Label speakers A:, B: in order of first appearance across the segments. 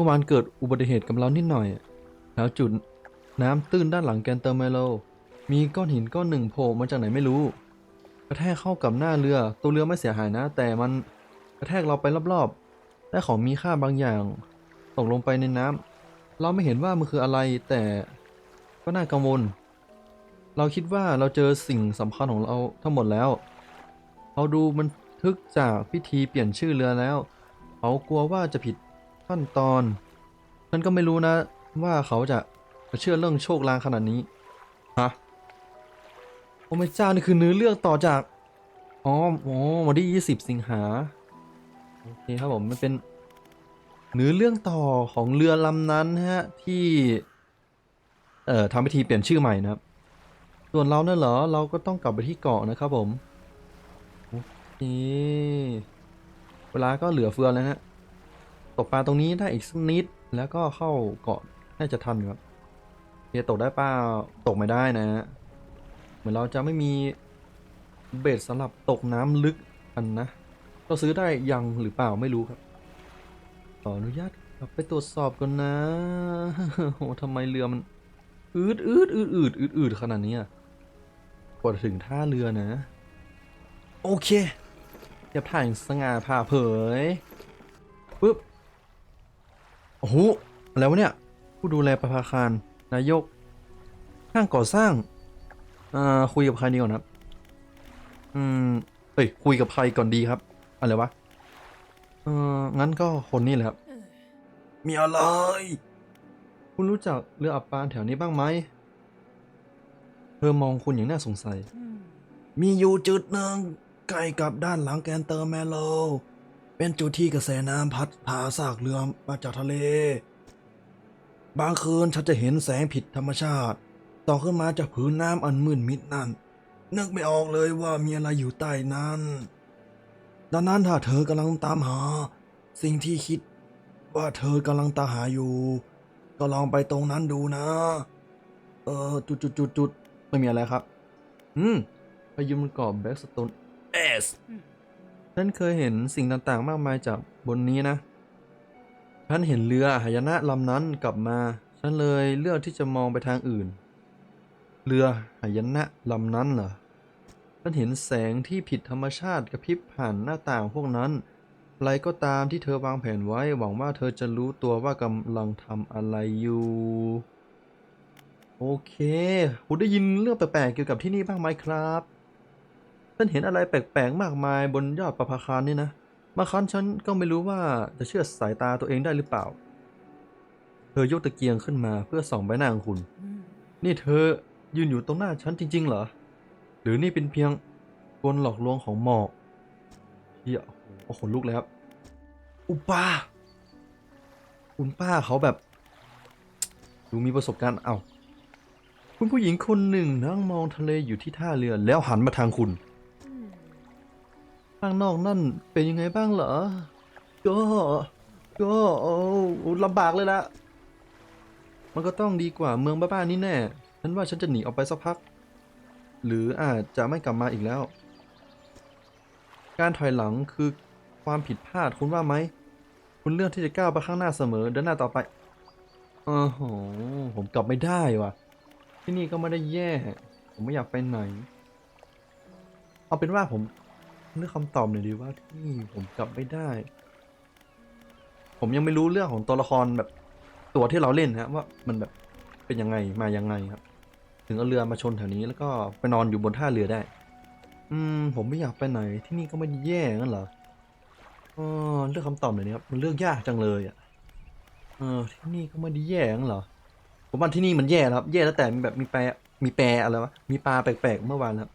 A: มื่อวานเกิดอุบัติเหตุกับเรานิดหน่อยแถวจุดน้ำตื้นด้านหลังแกนเตอร์เมโล มีก้อนหินก้อนหนึ่งโผล่มาจากไหนไม่รู้ กระแทกเข้ากับหน้าเรือ ตัวเรือไม่เสียหายนะ แต่มันกระแทกเราไปรอบๆ และของมีค่าบางอย่าง ตกลงไปในน้ำ เราไม่เห็นว่ามันคืออะไร แต่ก็น่ากังวล เราคิดว่าเราเจอสิ่งสำคัญของเราทั้งหมดแล้วเขาดูบันทึกจากพิธีเปลี่ยนชื่อเรือแล้ว เขากลัวว่าจะผิด ขั้นตอนฉันก็ไม่รู้นะ ว่าเขาจะเชื่อเรื่องโชคลางขนาดนี้ฮะโอ้ไม่เจ้านี่คือเนื้อเรื่องต่อจากอ๋ออ๋อวันที่20สิงหาโอเคครับผมมันเป็นเนื้อเรื่องต่อของเรือลำนั้นฮะที่เอ่อทำพิธีเปลี่ยนชื่อใหม่นะครับ ส่วนเราเนี่ยเหรอเราก็ต้องกลับไปที่เกาะนะครับผมโอเคเวลาก็เหลือเฟือแล้วฮะ ตกปลาตรงนี้ได้อีกสักนิด แล้วก็เข้าเกาะน่าจะทันครับเฮียตกได้เปล่าตกไม่ได้นะ เหมือนเราจะไม่มีเบ็ดสำหรับตกน้ำลึกอันนะ เราซื้อได้ยังหรือเปล่าไม่รู้ครับ ขออนุญาตกลับไปตรวจสอบก่อนนะโอ้ทำไมเรือมันอืดอืดอืดอืดอืดอืดขนาดนี้กว่าถึงท่าเรือนะ โอเคเทียบท่ายสง่าผ่าเผยปึ๊บ โอ้โหอะไรวะเนี่ย ผู้ดูแลประภาคาร นายกห้างก่อสร้างอ่าคุยกับใครดีก่อนครับ อืมเฮ้ยคุยกับใครก่อนดีครับ อะไรวะ เอองั้นก็คนนี้แหละครับ มีอะไร คุณรู้จักเรืออับปางแถวนี้บ้างไหม เธอมองคุณอย่างน่าสงสัย มีอยู่จุดหนึ่งใกล้กับด้านหลังแกนเตอร์แมโล เป็นจุดที่กระแสน้ำพัดพาซากเรือมาจากทะเล บางคืนฉันจะเห็นแสงผิดธรรมชาติต่อขึ้นมาจากผืนน้ำอันมืดมิดนั่น นึกไม่ออกเลยว่ามีอะไรอยู่ใต้นั้น ดังนั้นถ้าเธอกำลังตามหา สิ่งที่คิดว่าเธอกำลังตามหาอยู่ ก็ลองไปตรงนั้นดูนะ เออจุดจุดจุดจุดไม่มีอะไรครับ อืมพายุมันก่อแบ็กสโตนเอส ฉันเคยเห็นสิ่งต่างๆ มากมายจากบนนี้นะ ฉันเห็นเรือหายนะลำนั้นกลับมา ฉันเลยเลือกที่จะมองไปทางอื่น เรือหายนะลำนั้นเหรอ ฉันเห็นแสงที่ผิดธรรมชาติกระพริบผ่านหน้าต่างพวกนั้นอะไรก็ตามที่เธอวางแผนไว้ หวังว่าเธอจะรู้ตัวว่ากำลังทำอะไรอยู่ โอเค คุณได้ยินเรื่องแปลกๆเกี่ยวกับที่นี่บ้างไหมครับ ฉันเห็นอะไรแปลกๆมากมายบนยอดประภาคารนี่นะบางครั้งฉันก็ไม่รู้ว่าจะเชื่อสายตาตัวเองได้หรือเปล่า เธอยกตะเกียงขึ้นมาเพื่อส่องใบหน้าของคุณ นี่เธอยืนอยู่ตรงหน้าฉันจริง ๆ เหรอ หรือนี่เป็นเพียงกลหลอกลวงของหมอกเฮียโอ้โหขนลุกเลยครับอุปาคุณป้าเขาแบบดูมีประสบการณ์เอา้าคุณผู้หญิงคนหนึ่งนั่งมองทะเลอยู่ที่ท่าเรือแล้วหันมาทางคุณ ข้างนอกนั่นเป็นยังไงบ้างเหรอ ก็ ก็โอ้ลำบากเลยละมันก็ต้องดีกว่าเมืองบ้าๆนี่แน่ฉันว่าฉันจะหนีออกไปสักพัก หรืออาจจะไม่กลับมาอีกแล้ว การถอยหลังคือความผิดพลาดคุณว่าไหม คุณเลือกที่จะก้าวไปข้างหน้าเสมอเดินหน้าต่อไปโอ้โหผมกลับไม่ได้ว่ะ ที่นี่ก็ไม่ได้แย่ ผมไม่อยากไปไหน เอาเป็นว่าผม เลือกคำตอบหน่อยดีว่าที่ผมกลับไม่ได้ ผมยังไม่รู้เรื่องของตัวละครแบบตัวที่เราเล่นฮะว่ามันแบบเป็นยังไงมายังไงครับ ถึงเอาเรือมาชนแถวนี้แล้วก็ไปนอนอยู่บนท่าเรือได้ อืม ผมไม่อยากไปไหนที่นี่ก็ไม่แย่งั้นเหรออ๋อเลือกคำตอบหน่อยนี้ครับมันเลือกยากจังเลยอะเออที่นี่ก็ไม่ได้แย่งั้นเหรอผมว่าที่นี่มันแย่ครับ แย่แล้วแต่มีแบบมีแปรมีแปรอะไรวะมีปลาแปลกๆเมื่อวานครับ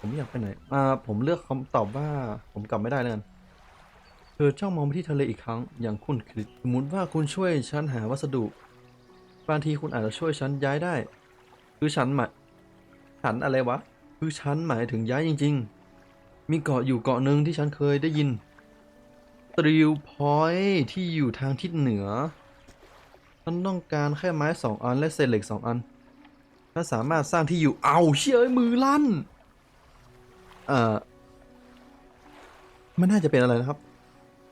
A: ผมอยากไปไหน อ่า ผมเลือกคำตอบว่าผมกลับไม่ได้แล้วกันเธอจ้องมองไปที่ทะเลอีกครั้ง อย่างคุ้นคิดสมมติว่าคุณช่วยฉันหาวัสดุ บางทีคุณอาจจะช่วยฉันย้ายได้ คือฉันหมายฉันอะไรวะ คือฉันหมายถึงย้ายจริง ๆ มีเกาะอยู่เกาะหนึ่งที่ฉันเคยได้ยินตริวพอยที่อยู่ทางทิศเหนือ ฉันต้องการแค่ไม้สองอันและเศษเหล็กสองอัน ถ้าสามารถสร้างที่อยู่เอาเชื่อมือลั่น เอ่อมันน่าจะเป็นอะไรนะครับ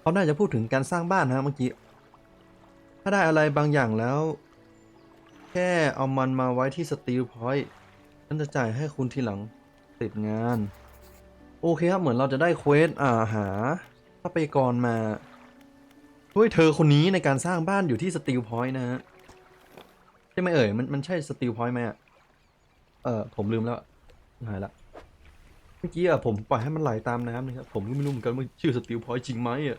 A: เขาน่าจะพูดถึงการสร้างบ้านนะเมื่อกี้ ถ้าได้อะไรบางอย่างแล้ว แค่เอามันมาไว้ที่สตีลพอยต์ฉันจะจ่ายให้คุณทีหลังติดงาน โอเคครับ เหมือนเราจะได้เควสอ่าหาทรัพยากรมาด้วยเธอคนนี้ในการสร้างบ้านอยู่ที่สตีลพอยต์นะฮะใช่ไหมเอ่ย มันมันใช่สตีลพอยต์ไหมอะ เออผมลืมแล้ว หายละ มื่อกี้อะผมปล่อยให้มันไหลตามน้ำนะครับ ผมก็ไม่รู้เหมือนกันว่าชื่อสตีลพอยต์จริงไหมอะ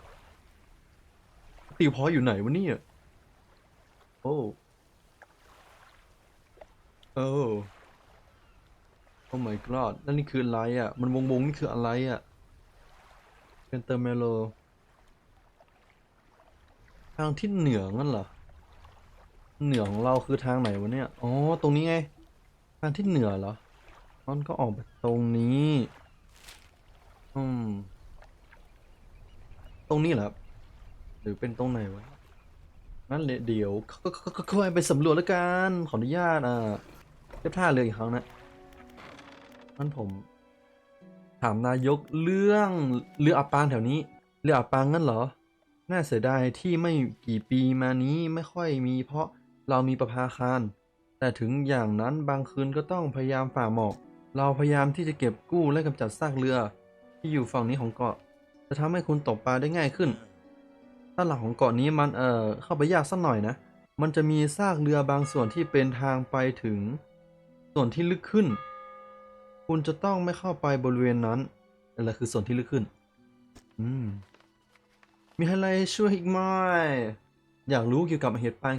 A: สตีลพอยอยู่ไหนวะเนี่ยโอ้โอ้โอ้ my god นั่นนี่คืออะไรอะ มันวงวงนี่คืออะไรอะเป็นเตอร์เมโลทางที่เหนืองั้นเหรอ เหนือของเราคือทางไหนวะเนี่ย อ๋อ ตรงนี้ไง ทางที่เหนือเหรอ มันก็ออกไปตรงนี้ อืม ตรงนี้เหรอหรือเป็นตรงไหนวะ นั่นเลยเดี๋ยวก็ค่อยไปสำรวจแล้วกัน ขออนุญาตอะเทียบท่าเรืออีกครั้งนะนั่นผม ถามนายกเรื่องเรืออับปางแถวนี้ เรืออับปางงั้นเหรอ น่าเสียดายที่ไม่กี่ปีมานี้ไม่ค่อยมีเพราะเรามีประภาคารแต่ถึงอย่างนั้นบางคืนก็ต้องพยายามฝ่าหมอก เราพยายามที่จะเก็บกู้และกำจัดซากเรือ ที่อยู่ฝั่งนี้ของเกาะ จะทำให้คุณตกปลาได้ง่ายขึ้นด้าหลังของเกาะนี้มันเอ่อเข้าไปยากสักหน่อยนะ มันจะมีซากเรือบางส่วนที่เป็นทางไปถึง ส่วนที่ลึกขึ้น คุณจะต้องไม่เข้าไปบริเวณนั้นอะไรคือส่วนที่ลึกขึ้น อืม มีอะไรช่วยอีกไหมอยากรู้เกี่ยวกับเหตุปาง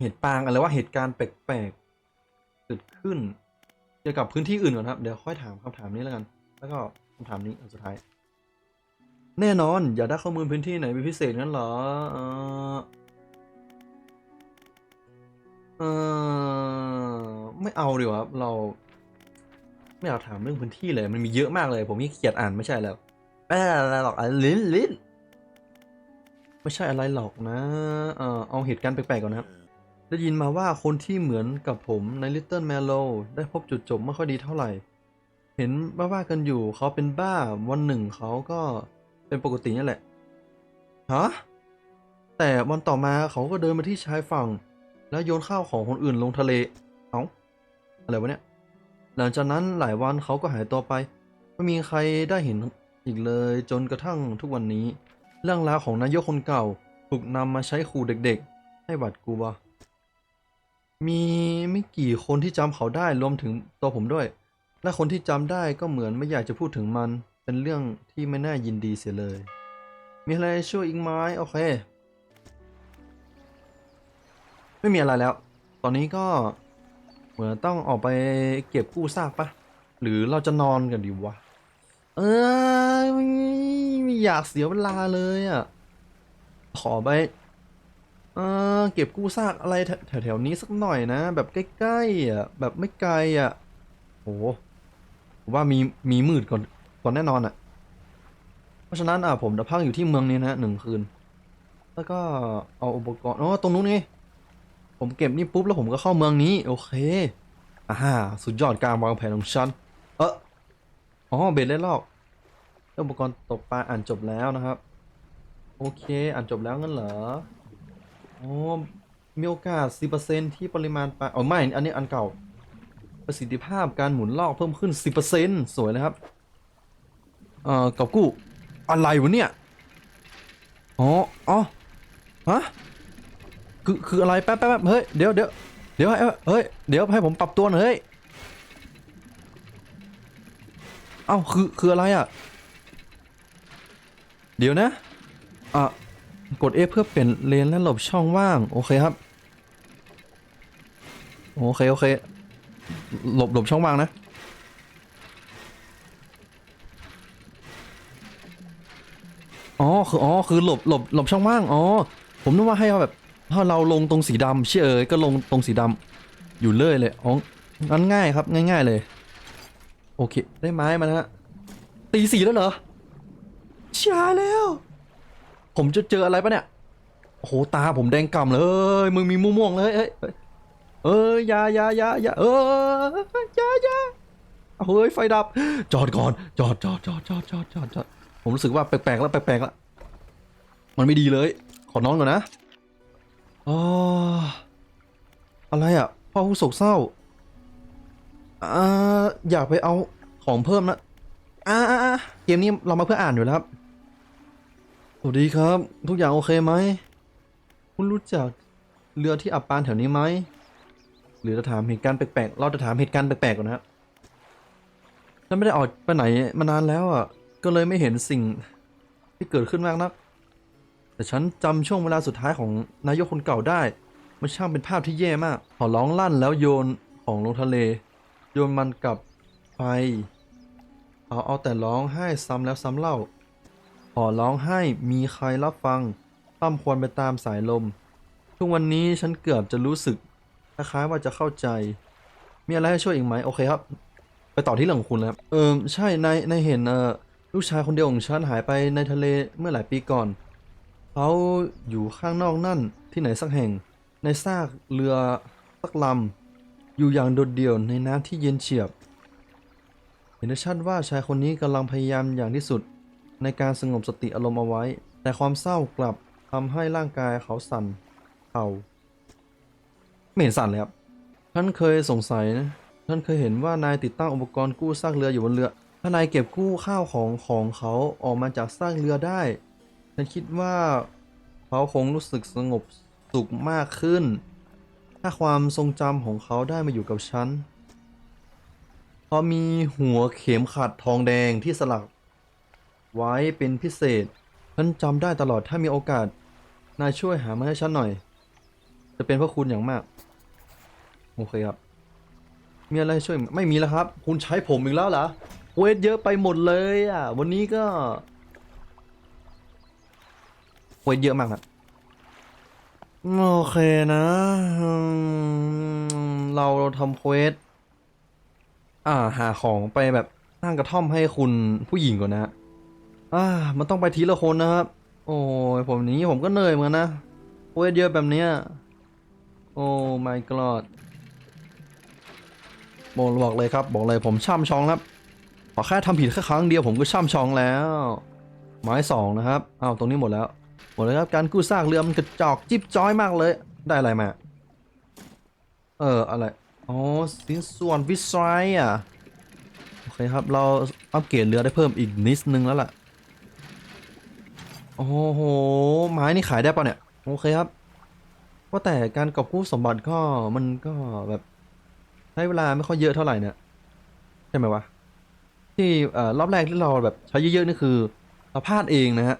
A: เหตุปางอะไรว่าเหตุการณ์แปลกๆเกิดขึ้น กี่ยวกับพื้นที่อื่นก่อนครับเดี๋ยวค่อยถามคำถามนี้แล้วกัน แล้วก็คำถามนี้อันสุดท้าย แน่นอน อยากได้ข้อมูลพื้นที่ไหนเป็นพิเศษงั้นเหรอเออเออไม่เอาดีกว่าครับเรา ไม่อยากถามเรื่องพื้นที่เลย มันมีเยอะมากเลย ผมขี้เกียจอ่านไม่ใช่แล้วไม่อะไรหรอกอะลิ้นลิ้นไม่ใช่อะไรหรอกนะเออเอาเหตุการณ์แปลกๆก่อนนะครับ ได้ยินมาว่าคนที่เหมือนกับผมใน Little Mellow ได้พบจุดจบไม่ค่อยดีเท่าไหร่ เห็นว่าว่ากันอยู่เขาเป็นบ้าวันหนึ่งเขาก็เป็นปกตินี่แหละ ฮะ แต่วันต่อมาเขาก็เดินมาที่ชายฝั่ง แล้วโยนข้าวของคนอื่นลงทะเล เอ้า อะไรวะเนี่ย หลังจากนั้นหลายวันเขาก็หายตัวไป ไม่มีใครได้เห็นอีกเลยจนกระทั่งทุกวันนี้ เรื่องราวของนายกคนเก่า ถูกนำมาใช้ขู่เด็กๆ ให้หวาดกลัว มีไม่กี่คนที่จำเขาได้รวมถึงตัวผมด้วย และคนที่จำได้ก็เหมือนไม่อยากจะพูดถึงมัน เป็นเรื่องที่ไม่น่ายินดีเสียเลย มีอะไรช่วยอีกไหมโอเค ไม่มีอะไรแล้ว ตอนนี้ก็เหมือนต้องออกไปเก็บกู้ซากปะหรือเราจะนอนกันดีวะ เออไม่อยากเสียเวลาเลยอะ ขอไป เออเก็บกู้ซากอะไรแถวแถวๆนี้สักหน่อยนะ แบบใกล้ๆอะแบบไม่ไกลอะโหผมว่ามีมีมืดก่อนก่อนแน่นอนอะ เพราะฉะนั้นอะผมจะพักอยู่ที่เมืองนี้นะหนึ่งคืน แล้วก็เอาอุปกรณ์อ๋อตรงนู้นไงผมเก็บนี่ปุ๊บแล้วผมก็เข้าเมืองนี้ โอเคอ่าสุดยอดการวางแผนของฉันเอออ๋อเบ็ดเล่ลอกอุปกรณ์ตกปลาอ่านจบแล้วนะครับ โอเค อ่านจบแล้วงั้นเหรอ อ๋อ มีโอกาส 10%ที่ปริมาณปลาอ๋อไม่ อันนี้อันเก่า ประสิทธิภาพการหมุนลอกเพิ่มขึ้น 10%สวยเลยครับ เอ่อกอบกู้ อะไรวะเนี่ย อ๋อ อ๋อ ฮะ คือ คืออะไรแป๊บแป๊บแป๊บเฮ้ย เดี๋ยวเดี๋ยวเดี๋ยวให้เฮ้ย เดี๋ยวให้ผมปรับตัวหน่อยเฮ้ย เอ้า คือ คืออะไรอะ เดี๋ยวนะ อะ กด F เพื่อเปลี่ยนเลนและหลบช่องว่าง โอเคครับ โอเค โอเค หลบหลบช่องว่างนะอ๋อคืออ๋อคือหลบหลบหลบช่องว่างอ๋อผมนึกว่าให้เอาแบบถ้าเราลงตรงสีดำเชื่อเอยก็ลงตรงสีดำอยู่เลยเลยอ๋องั้นง่ายครับง่าย ๆเลย โอเค ได้ไม้มานะฮะตีสีแล้วเหรอช้าแล้ว ผมจะเจออะไรปะเนี่ยโอ้โหตาผมแดงก่ำเลยมึงมีม่วงๆเลยเอ้ยเอ้ยเอ้ยยายายายาเอออยายาเฮ้ยไฟดับ จอดก่อน จอดจอดจอดจอดจอดจอดจอดผมรู้สึกว่าแปลกๆแล้วแปลกๆแล้วมันไม่ดีเลย ขอนอนก่อนนะออ๋ออะไรอะพ่อผู้โศกเศร้าอ่าอยากไปเอาของเพิ่มนะอ่าอ่าอ่าเกมนี้เรามาเพื่ออ่านอยู่แล้วครับ สวัสดีครับ ทุกอย่างโอเคไหม คุณรู้จักเรือที่อับปางแถวนี้ไหม หรือจะถามเหตุการณ์แปลกๆ เราจะถามเหตุการณ์แปลกๆก่อนนะครับฉันไม่ได้ออกไปไหนมานานแล้วอะ ก็เลยไม่เห็นสิ่งที่เกิดขึ้นมากนัก แต่ฉันจำช่วงเวลาสุดท้ายของนายกคนเก่าได้ มันช่างเป็นภาพที่แย่มาก ขอร้องลั่นแล้วโยนของลงทะเล โยนมันกลับไปเขาเอาแต่ร้องไห้ซ้ำแล้วซ้ำเล่า อร้องไห้มีใครรับฟังตั้มควรไปตามสายลม ทุกวันนี้ฉันเกือบจะรู้สึกคล้ายๆว่าจะเข้าใจ มีอะไรให้ช่วยอีกไหมโอเคครับ ไปต่อที่เรื่องของคุณแล้วครับเออใช่ในายนเห็นเออลูกชายคนเดียวของฉันหายไปในทะเลเมื่อหลายปีก่อน เขาอยู่ข้างนอกนั่นที่ไหนสักแห่ง ในซากเรือสักลำอยู่อย่างโดดเดี่ยวในน้ำที่เย็นเฉียบ เห็นได้ชัดว่าชายคนนี้กำลังพยายามอย่างที่สุด ในการสงบสติอารมณ์เอาไว้ แต่ความเศร้ากลับทำให้ร่างกายเขาสั่นเข่าไม่เห็นสั่นเลยครับ ท่านเคยสงสัยนะท่านเคยเห็นว่านายติดตั้งอุปกรณ์กู้ซากเรืออยู่บนเรือ ถ้านายเก็บกู้ข้าวของของเขาออกมาจากซากเรือได้ ฉันคิดว่าเขาคงรู้สึกสงบสุขมากขึ้น ถ้าความทรงจำของเขาได้มาอยู่กับฉันเขามีหัวเข็มขัดทองแดงที่สลัก ไว้เป็นพิเศษฉันจำได้ตลอดถ้ามีโอกาส นายช่วยหามาให้ฉันหน่อย จะเป็นพระคุณอย่างมาก โอเคครับ มีอะไรช่วยไม่มีแล้วครับ คุณใช้ผมอีกแล้วเหรอเวทเยอะไปหมดเลยอะ วันนี้ก็เวทเยอะมากครับโอเคนะเราทำเควสอ่า หาของไปแบบสร้างกระท่อมให้คุณผู้หญิงก่อนนะฮะ อ่ามันต้องไปทีละคนนะครับ โอ้ยผมนี้ผมก็เหนื่อยเหมือนนนะเวทเยอะแบบเนี้ย โอ้ my god บอกบอกเลยครับ บอกเลยผมช่ำชองครับขอแค่ทำผิดแค่ครั้งเดียวผมก็ช่ำชองแล้ว ไม้สองนะครับอ้าวตรงนี้หมดแล้ว หมดแล้วครับการกู้ซากเรือมันกระจอกจิ๊บจ้อยมากเลย ได้อะไรมา เอออะไรอ๋อสินส่วนวิสัยอะโอเคครับ เราอัปเกรดเรือได้เพิ่มอีกนิดนึงแล้วล่ะ โอ้โห ไม้นี่ขายได้ปะเนี่ย โอเคครับ ว่าแต่การกอบกู้สมบัติก็มันก็แบบใช้เวลาไม่ค่อยเยอะเท่าไหร่เนี่ยใช่ไหมวะ ที่เอ่อรอบแรกที่เราแบบใช้เยอะๆนี่คือ เราพลาดเองนะฮะ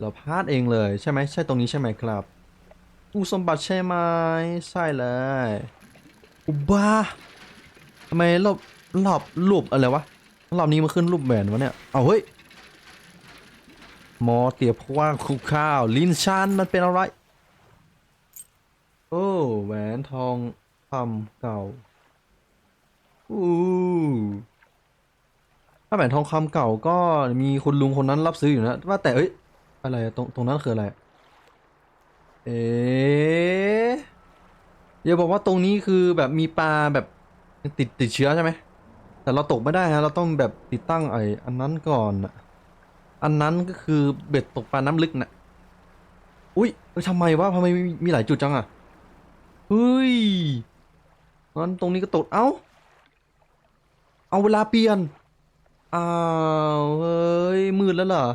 A: เราพลาดเองเลยใช่ไหมใช่ตรงนี้ใช่ไหมครับ กู้สมบัติใช่ไหมใช่เลยอุบ้าทำไมรอบรอบรูปอะไรวะรอบนี้มันขึ้นรูปแหวนวะเนี่ย เอาเฮ้ย หมอเตียบกว้างคุกข้าว ลิ้นชันมันเป็นอะไร โอ้แหวนทองคำเก่าอู้ถ้าแหวนทองคำเก่าก็มีคุณลุงคนนั้นรับซื้ออยู่นะ ว่าแต่เอ้ยอะไรตรงตรงนั้นคืออะไร เอ๊ะอย่าบอกว่าตรงนี้คือแบบมีปลาแบบติดติดเชื้อใช่ไหมแต่เราตกไม่ได้ฮะเราต้องแบบติดตั้งไอ้อันนั้นก่อนอะ อันนั้นก็คือเบ็ดตกปลาน้ำลึกนะอุ้ยทำไมวะทำไมมีมีหลายจุดจังอะเฮ้ยงั้นตรงนี้ก็ตก เอ้า เอาเวลาเปลี่ยน อ้าวเฮ้ย มืดแล้วเหรอ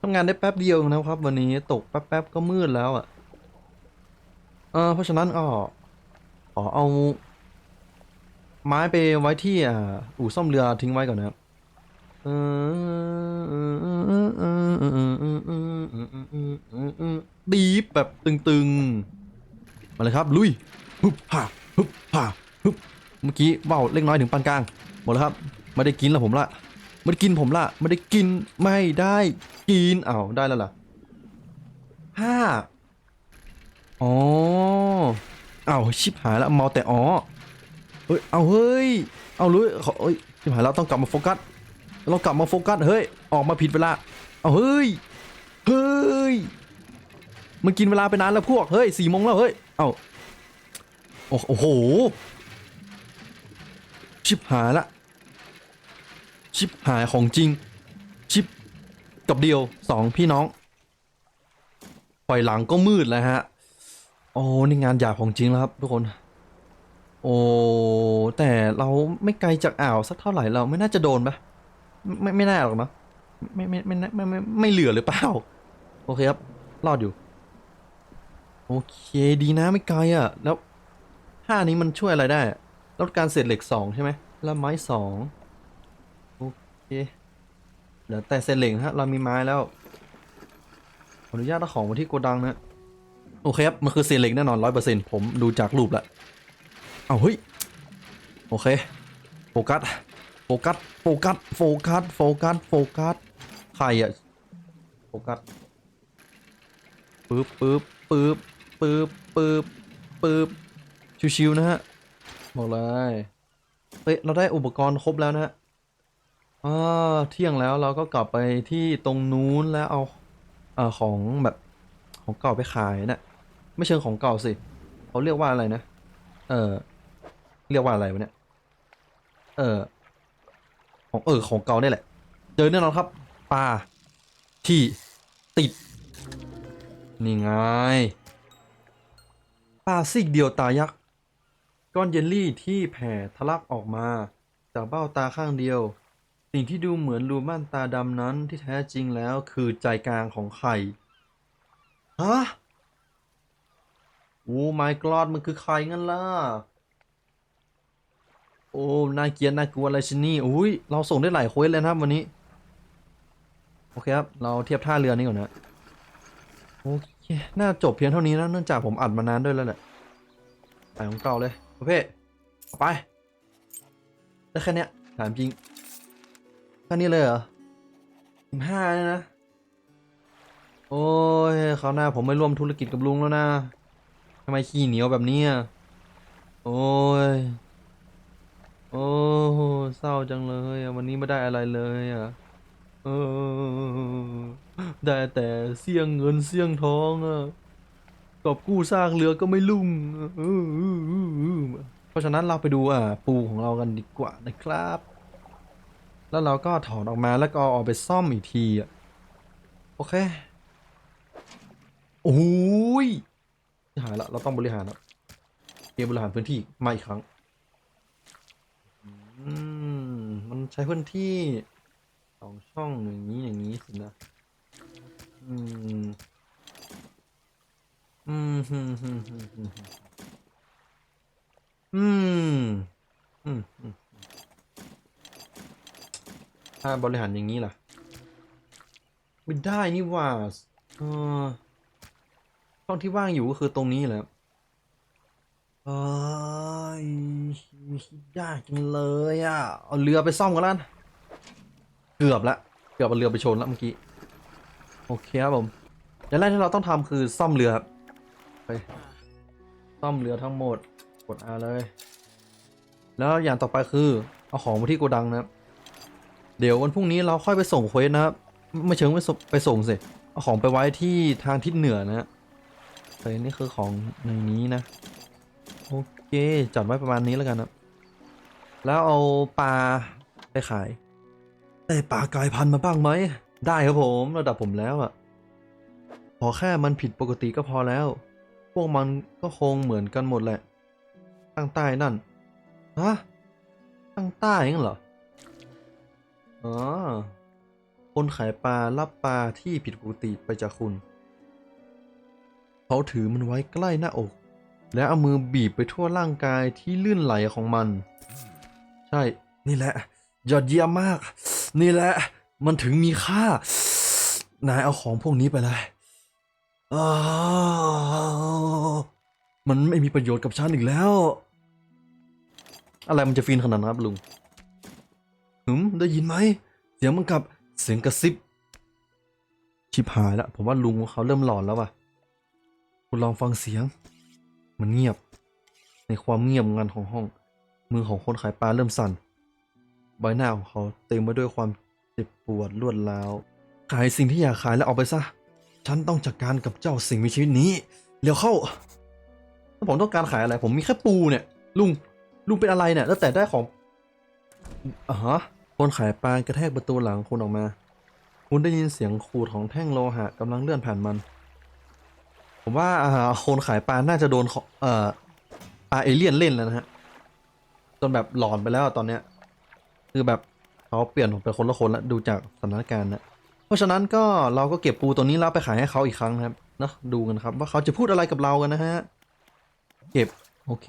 A: ทำงานได้แป๊บเดียวนะครับ วันนี้ตกแป๊บๆก็มืดแล้วอะเออเพราะฉะนั้นก็ขอเอา ไม้ไปไว้ที่อ่าอู่ซ่อมเรือทิ้งไว้ก่อนนะครับ ดีฟแบบตึงๆ มาเลยครับ ลุยฮึบฮ่าฮึบฮ่าฮึบเมื่อกี้ว่าวเล็กน้อยถึงปานกลาง หมดแล้วครับ ไม่ได้กินแล้วผมละไม่ได้กินผมละไม่ได้กินไม่ได้กินอ้าวได้แล้วล่ะห้าอ๋ออ้าวชิบหายแล้วเมาแต่อ๋อเฮ้ยเอาเฮ้ยเอาลุยเอ้ยชิบหายแล้วต้องกลับมาโฟกัส เรากลับมาโฟกัสเฮ้ยออกมาผิดเวลาเอาเฮ้ยเฮ้ยมันกินเวลาไปนานแล้วพวกเฮ้ยสี่โมงแล้วเฮ้ยเอาโอ้โอ้โหชิบหายละชิบหายของจริง ชิบกับเดียวสองพี่น้องปล่อยหลังก็มืดแล้วฮะ โอ้นี่งานหยาบของจริงแล้วครับทุกคน โอ้แต่เราไม่ไกลจากอ่าวสักเท่าไหร่เราไม่น่าจะโดนปะ ไม่ไม่น่าหรอกเนอะไม่ไม่ไม่ไม่ไม่ไม่เหลือหรือเปล่า โอเคครับ รอดอยู่ โอเคดีนะไม่ไกลอะ แล้วห้านี้มันช่วยอะไรได้ลดการเศษเหล็กสองใช่ไหมแล้วไม้สองโอเคเหลือแต่เศษเหล็กฮะเรามีไม้แล้วขออนุญาตเอาของมาที่โกดังนะโอเคครับมันคือเศษเหล็กแน่นอนร้อยเปอร์เซ็นต์ผมดูจากรูปแล้วเอาเฮ้ยโอเคโฟกัส โฟกัส โฟกัส โฟกัส โฟกัส โฟกัส ใครอะโฟกัส ปึ๊บปึ๊บปึ๊บปึ๊บปึ๊บปึ๊บชิวๆนะฮะ บอกเลย เฮ้ย เราได้อุปกรณ์ครบแล้วนะฮะอ่าเที่ยงแล้วเราก็กลับไปที่ตรงนู้นแล้วเอาเอ่อของแบบของเก่าไปขายนะไม่เชิงของเก่าสิเขาเรียกว่าอะไรนะ เออเรียกว่าอะไรวะเนี่ย เออ ของเออของเก่าเนี่ยแหละ เจอแน่นอนครับปลาที่ติด นี่ไงปลาซีกเดียวตายักษ์ก้อนเยลลี่ที่แผ่ทะลักออกมา จากเบ้าตาข้างเดียว สิ่งที่ดูเหมือนรูม่านตาดำนั้นที่แท้จริงแล้วคือใจกลางของไข่ฮะโอ้ my god มันคือใครงั้นล่ะ โอ้น่าเกลียดน่ากลัวอะไรชินี่อุ้ยเราส่งได้หลายเควสเลยนะครับวันนี้ โอเคครับ เราเทียบท่าเรือนี้ก่อนนะโอเคน่าจบเพียงเท่านี้นะเนื่องจากผมอัดมานานด้วยแล้วแหละใส่ของเก่าเลยโอเคไปได้แค่เนี้ยถามจริงแค่นี้เลยเหรอสิบห้าเนี่ยนะ โอ้ยคราวหน้าผมไม่ร่วมธุรกิจกับลุงแล้วนะทำไมขี้เหนียวแบบนี้อะ โอ้โอ้เศร้าจังเลยอะวันนี้ไม่ได้อะไรเลยอะเออได้แต่เสี่ยงเงินเสี่ยงทองอะกอบกู้สร้างเรือก็ไม่ลุ่งเออเพราะฉะนั้นเราไปดูอะปูของเรากันดีกว่านะครับ แล้วเราก็ถอดออกมาแล้วก็เอาไปซ่อมอีกทีอะโอเคโอ้ยหายละเราต้องบริหารแล้วเกมบริหารพื้นที่มาอีกครั้ง อืม มันใช้พื้นที่สองช่องอย่างนี้อย่างนี้สินะ อืม อืมฮึมฮึมฮึมฮึมอืมอืมอืมถ้าบริหารอย่างนี้ล่ะ ไม่ได้นี่หว่าเออช่องที่ว่างอยู่ก็คือตรงนี้แหละ เอ้ยยากจังเลยอะ เอาเรือไปซ่อมกันแล้วเกือบละ เกือบเอาเรือไปชนแล้วเมื่อกี้ โอเคครับผมอย่างแรกที่เราต้องทำคือซ่อมเรือครับไปซ่อมเรือทั้งหมด กด R เลย แล้วอย่างต่อไปคือ เอาของมาที่โกดังนะครับ เดี๋ยววันพรุ่งนี้เราค่อยไปส่งเควสนะครับ ไม่เชิงไปส่งไปส่งสิ เอาของไปไว้ที่ทางทิศเหนือนะฮะเฮ้ยนี่คือของในนี้นะ โอเคจัดไว้ประมาณนี้แล้วกันนะแล้วเอาปลาไปขายได้ปลากลายพันธุ์มาบ้างไหม ได้ครับผมระดับผมแล้วอะพอแค่มันผิดปกติก็พอแล้ว พวกมันก็คงเหมือนกันหมดแหละตั้งใต้นั่นฮะตั้งใต้งั้นเหรออ๋อคนขายปลารับปลาที่ผิดปกติไปจากคุณ เขาถือมันไว้ใกล้หน้าอก และเอามือบีบไปทั่วร่างกายที่ลื่นไหลของมัน ใช่ นี่แหละ ยอดเยี่ยมมาก นี่แหละ มันถึงมีค่า นายเอาของพวกนี้ไปเลยมันไม่มีประโยชน์กับฉันอีกแล้ว อะไรมันจะฟินขนาดนั้นครับลุงหืมได้ยินไหม เสียงมันกับเสียงกระซิบ ชิบหายแล้วผมว่าลุงเขาเริ่มหลอนแล้วว่ะ คุณลองฟังเสียง มันเงียบ ในความเงียบงันของห้อง มือของคนขายปลาเริ่มสั่น ใบหน้าของเขาเต็มไปด้วยความเจ็บปวดรวดร้าว ขายสิ่งที่อยากขายแล้วเอาไปซะ ฉันต้องจัดการกับเจ้าสิ่งมีชีวิตนี้ เร็วเข้า ถ้าผมต้องการขายอะไร ผมมีแค่ปูเนี่ย ลุง ลุงเป็นอะไรเนี่ย แล้วแต่ได้ของอ่าฮะคนขายปลากระแทกประตูหลังคุณออกมา คุณได้ยินเสียงขูดของแท่งโลหะกำลังเลื่อนผ่านมัน ผมว่าอ่าคนขายปลาน่าจะโดนเอ่อปลาเอเลี่ยนเล่นแล้วนะฮะจนแบบหลอนไปแล้วตอนเนี้ย คือแบบเขาเปลี่ยนเป็นคนละคนแล้วดูจากสถานการณ์นะเพราะฉะนั้นก็เราก็เก็บปูตัวนี้แล้วไปขายให้เขาอีกครั้งนะครับนะดูกันครับ ว่าเขาจะพูดอะไรกับเรากันนะฮะเก็บโอเค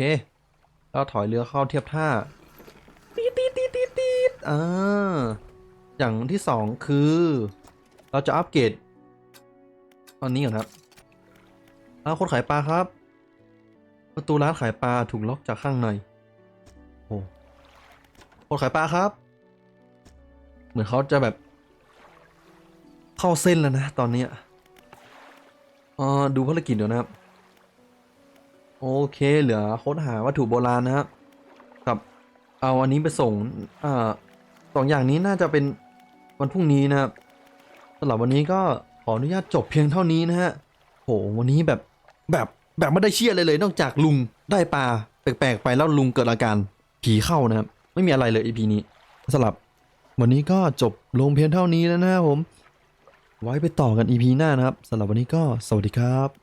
A: แล้วถอยเรือเข้าเทียบท่าตีตีตีตีตีดอ่าอย่างที่สองคือ เราจะอัปเกรดตอนนี้ก่อนครับ อ้าวคนขายปลาครับ ประตูร้านขายปลาถูกล็อกจากข้างในโอ้คนขายปลาครับ เหมือนเขาจะแบบ เข้าเส้นแล้วนะตอนนี้อ่าดูภารกิจเดี๋ยวนะครับ โอเคเหลือค้นหาวัตถุโบราณนะครับกับเอาอันนี้ไปส่งอ่าสองอย่างนี้น่าจะเป็นวันพรุ่งนี้นะครับสำหรับวันนี้ก็ขออนุญาตจบเพียงเท่านี้นะฮะโหวันนี้แบบ แบบแบบไม่ได้เชื่อเลยเลยนอกจากลุงได้ปลาแปลกๆไปแล้วลุงเกิดอาการผีเข้านะครับ ไม่มีอะไรเลยอีพีนี้สำหรับ วันนี้ก็จบลงเพียงเท่านี้แล้วนะครับผม ไว้ไปต่อกันอีพีหน้านะครับสำหรับวันนี้ก็สวัสดีครับ